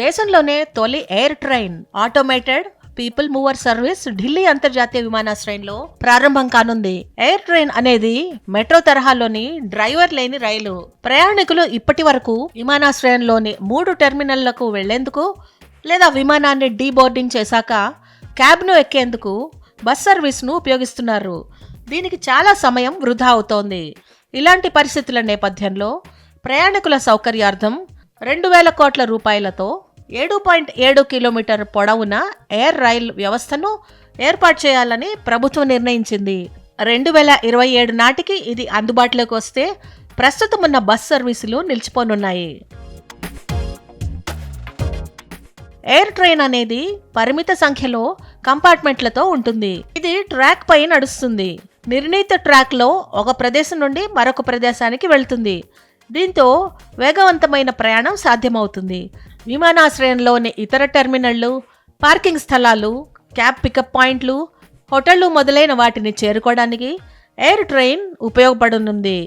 దేశంలోనే తొలి air train automated people mover service Delhi అంతర్జాతీయ విమానాశ్రయంలో ప్రారంభం కానుంది. ఎయిర్ ట్రైన్ అనేది మెట్రో తరహాలోని డ్రైవర్ లేని రైలు. ప్రయాణికులు ఇప్పటి వరకు విమానాశ్రయంలోని మూడు టెర్మినల్లకు వెళ్ళేందుకు లేదా విమానాన్ని డీబోర్డింగ్ చేశాక క్యాబ్ను ఎక్కేందుకు బస్ సర్వీస్ను ఉపయోగిస్తున్నారు. దీనికి చాలా సమయం వృధా అవుతోంది. ఇలాంటి పరిస్థితుల నేపథ్యంలో ప్రయాణికుల సౌకర్యార్థం రెండు వేల కోట్ల రూపాయలతో ఏడు పాయింట్ ఏడు కిలోమీటర్ పొడవున ఎయిర్ రైల్ వ్యవస్థను ఏర్పాటు చేయాలని ప్రభుత్వం నిర్ణయించింది. రెండు వేల ఇరవై ఏడు నాటికి ఇది అందుబాటులోకి వస్తే ప్రస్తుతం ఉన్న బస్ సర్వీసులు నిలిచిపోనున్నాయి. ఎయిర్ ట్రైన్ అనేది పరిమిత సంఖ్యలో కంపార్ట్మెంట్లతో ఉంటుంది. ఇది ట్రాక్ పై నడుస్తుంది. నిర్ణీత ట్రాక్లో ఒక ప్రదేశం నుండి మరొక ప్రదేశానికి వెళ్తుంది. దీంతో వేగవంతమైన ప్రయాణం సాధ్యమవుతుంది. విమానాశ్రయంలోని ఇతర టెర్మినళ్ళు పార్కింగ్ స్థలాలు క్యాబ్ పికప్ పాయింట్లు హోటళ్ళు మొదలైన వాటిని చేరుకోవడానికి ఎయిర్ ట్రైన్ ఉపయోగపడనుంది.